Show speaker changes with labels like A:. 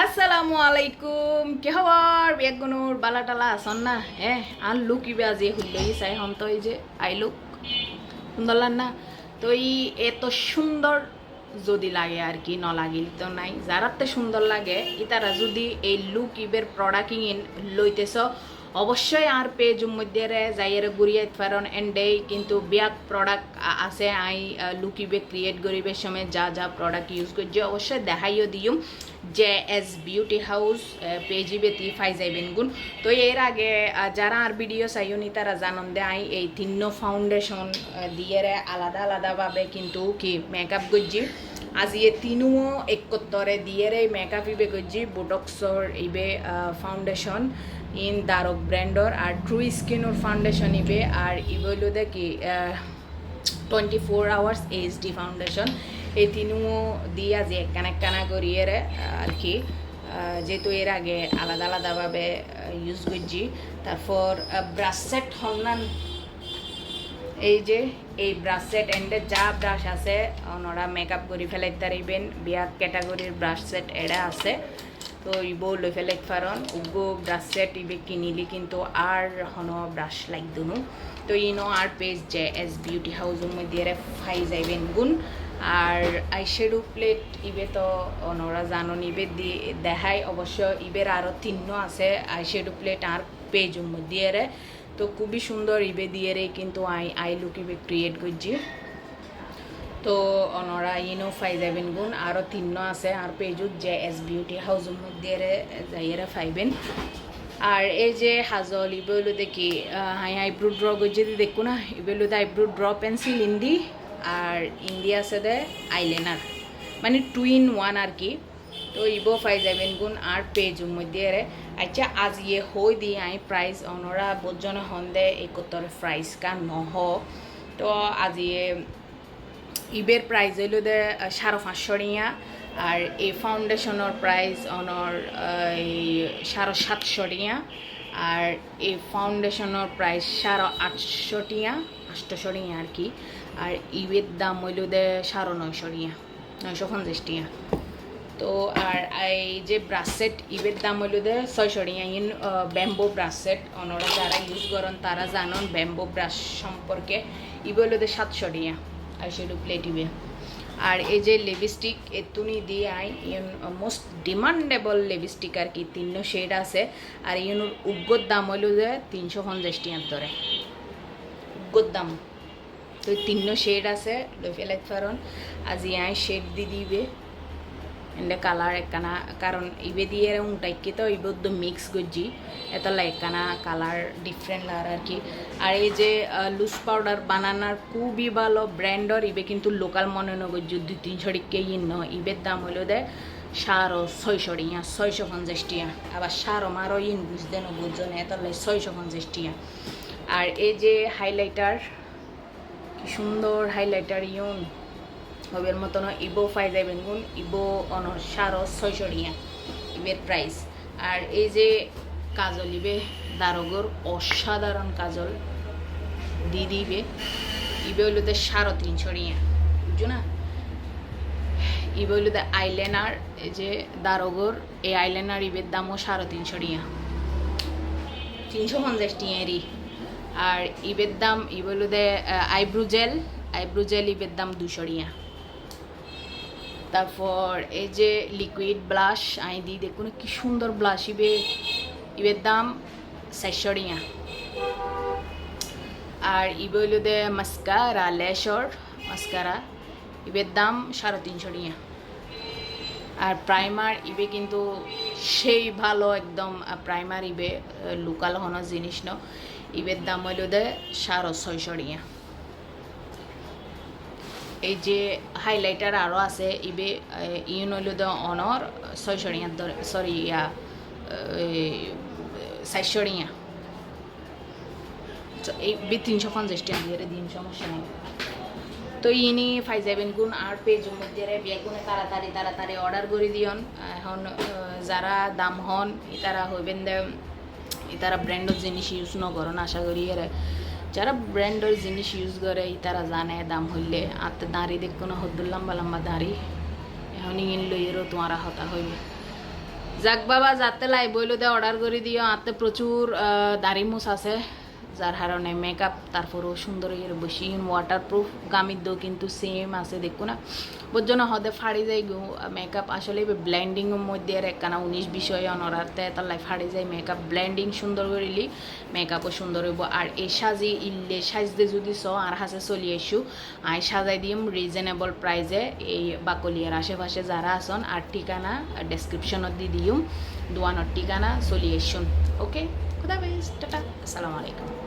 A: আসসালামু আলাইকুম কে খবর বেগুনুর বালা টালা আসন না? হ্যাঁ আর লুক ইবে আজি হুল্লই চাই হন তো এই যে আই লুক। সুন্দর না? তো এই এত সুন্দর যদি লাগে আর কি ন লাগিল তো নাই। যারাতে সুন্দর লাগে ইতারা যদি এই লুক ইবের প্রোডাক্ট ইন লইতেছ অবশ্যই আর পেজ মধ্যে যাইয়ের গুড়িয়ে পারন এন্ডেই কিন্তু বিয়াক প্রোডাক্ট আছে আই লুক ইবে ক্রিয়েট করিবার সময় যা যা প্রোডাক্ট ইউজ করছি, অবশ্যই দেখাইও দিম যে এস বিউটি হাউস পেজি বেতি ফাই যাইবেন গুণ। তো এর আগে যারা আর ভিডিও চাইনি তারা জানন দে, আই, এই তিন্ন ফাউন্ডেশন দিয়ে আলাদা আলাদাভাবে কিন্তু কি মেকআপ করছি। আজি এ তিনুও একত্তরে দিয়ে রে মেকআপ ইবে করছি বোটক্সর ইবে ফাউন্ডেশন ইন দারক ব্র্যান্ডর আর ট্রু স্কিনোর ফাউন্ডেশন ইবে আর ইবইলো দেখি twenty four hours HD foundation এই তিনুও দিয়ে যে একখানা একখানা করিয়ে আর কি যেহেতু এর আগে আলাদা আলাদাভাবে ইউজ করছি, তারপর ব্রাশ সেট হন্নান এই যে, এই ব্রাশ সেট এন্ডে যা ব্রাশ আছে, ওনারা মেকআপ করে ফেলাই তারিবেন বিয়া ক্যাটাগরির ব্রাশ সেট এরা আছে। তো ইবো লই ফেলাই ফারন উগো ব্রাশ সেট ইবে কিনিলি কিন্তু আর হন ব্রাশ লাইক দুনু। তো ইনো আর পেজ জে এস বিউটি হাউসের মধ্যে ফাই যাইবেন গুণ। আর আইশ্যাডো প্লেট ইবে তো ওনারা জানো ইবে দেখাই। অবশ্য ইবের আরও তিন্ন আছে আইশ্যাডো প্লেট আর পেজের মধ্যে তো খুবই সুন্দর ইবে দিয়ে রে কিন্তু আই আই লুক ইবে ক্রিয়েট করছি তো অনরা ইনো ফাই যাবেন গুণ আরও তিন্ন আছে, আর পেজুত যে এস বিউটি হাউসের মধ্যে যাইয়েরা ফাইবেন আর এই যে হাজল ইবেলো দেখি হাই আইব্রো ড্র যদি দেখো না ইবেলো আইব্রো ড্র পেন্সিল ইন্দি, আর ইন্দি আছে দে আইলাইনার মানে টু ইন ওয়ান আর কি। তো ইবো ফাই যাবেন গুণ, আর পেজের মধ্যে রে আচ্ছা আজ ইয়ে হই দিয়ে আই প্রাইস অনরা বোজন হন্দে একত্তর প্রাইস কা নহ তো আজ ইয়ে ইবের প্রাইস হইল দে সাড়ে পাঁচশো টিয়া আর এই ফাউন্ডেশনের প্রাইস অনর সাড়ে সাতশো টিয়া আর এই ফাউন্ডেশনের প্রাইস সাড়ে আটশো টিয়া আটশো টিয়া আর কি। আর ইবের দাম হইল দে সাড়ে নয়শো টিয়া নয়শো পঞ্চাশ টিয়া তো আর এই যে ব্রাশ সেট ইবের দাম হইল দে ছয়শো টিয়া ইন ব্যাম্বো ব্রাশ সেট অনরা যারা ইউজ করেন, তারা জানন ব্যাম্বো ব্রাশ সম্পর্কে। ইবে হইল দে সাতশো টিয়া আর সেটু প্লেট ইবে আর এই যে লিপস্টিক এতুনি দিয়ে আই ইউন মোস্ট ডিমান্ডেবল লিপস্টিক আর কি তিন শেড আছে। আর ইউনোর উগ্গর দাম হইল যে তিনশো পঞ্চাশ টিয়ার ধরে উগ্গর দাম। তো তিন শেড আছে, লই ফেলাই ফারণ আজি আই শেড দি দিবে। এন্ডে কালার একখানা কারণ ইবে দিয়ে উঁটাইকে তো ইবদ্দ মিক্স করছি এতলা একখানা কালার ডিফারেন্ট লাগার আর কি আর এই যে লুজ পাউডার বানানার খুবই ভালো ব্র্যান্ডর ইবে কিন্তু লোকাল মনে নগর দুই তিনশো টিকে ইন ন ইবের দাম হইল দে সারো ছয়শো টিয়া ছয়শো পঞ্চাশ টিয়া আবার সারো মারো ইন বুঝতে ন বুঝছ না এতলাই ছয়শো পঞ্চাশ টিয়া আর এই যে হাইলাইটার কি সুন্দর হাইলাইটার ইউন হবের মতন ইবো ফাই যাবেন গুণ, ইবো অন সারো ছয়শো টিয়া ইবের প্রাইস আর এই যে কাজল ইবে, দারগর অসাধারণ কাজল দি দিবে ইবে। হইল দে সাড়ে তিনশো টিয়া বুঝছ না? ইবে হইল দে আইলাইনার এই যে দারগর, এই আইলাইনার ইবের দামও সাড়ে তিনশো টিয়া তিনশো পঞ্চাশ টিয়ারই আর ইবের দাম, ইবে হইল দে আইব্রু জেল আইব্রু জেল ইবের দাম দুশো টিয়া তারপর এই যে লিকুইড ব্লাশ আই দিই দেখুন কি সুন্দর ব্লাশ ইবে, ইবের দাম চারশো টিয়া আর ইবে হইল দে মাস্কারা লেশর মাস্কারা ইবের দাম সাড়ে তিনশো টিয়া আর প্রাইমার ইবে কিন্তু সেই ভালো একদম প্রাইমার ইবে লোকাল হন জিনিস, ন? ইবের দাম হইল দে সাড়ে ছয়শো টিয়া এই যে হাইলাইটার আরও আছে, ইবে ইউন হইল দে অনর ছয়শো টিয়ার ধরে সরি ইয়া চারশো এই বি তিনশো পঞ্চাশ টাকা দিয়ে দিন, সমস্যা নেই। তো ইনি ফাই যাবেন গুণ আর পেজের মধ্যে বেগুনে তাড়াতাড়ি তাড়াতাড়ি অর্ডার করে দিয়ন। এখন যারা দাম হন তারা হইবেন দে তারা ব্র্যান্ডের জিনিস ইউজ ন আশা করি এর যারা ব্র্যান্ডের জিনিস ইউজ করে তারা জানে দাম হইলে। আর দাঁড়ি দেখো না, হদ্দুর লম্বা লম্বা দাঁড়ি। এখন ইন লইয়েরও তোমার হতা হইবে। যাক বাবা, যাতে লাই বইলো দে অর্ডার করে দিও। আতে প্রচুর দাঁড়ি মুছ আছে। যার কারণে মেকআপ তারপরেও সুন্দর এর বেশি ওয়াটার প্রুফ গামিদ্য কিন্তু সেম আছে দেখো না। বোঝো না হদে ফাড়ি যায় গো মেকআপ আসলে ব্লেন্ডিং এর মধ্যে আর একখানা উনিশ বিষয় অনরাতে, তার লাই ফাড়ি যায় মেকআপ ব্লেন্ডিং সুন্দর করিলি মেকআপও সুন্দর হইব। আর এই সাজি ইল্লে, সাজতে যদি চ আর হাসে চলি আইসু, আই সাজাই দিম রিজনেবল প্রাইজে এই বাকলিয়ার আশেপাশে যারা আছেন, আর ঠিকানা ডেসক্রিপশনত দি দিম দোয়ানোর ঠিকানা চলি আইসুন। ওকে খুদা বেশ টাটা, আসসালামু আলাইকুম।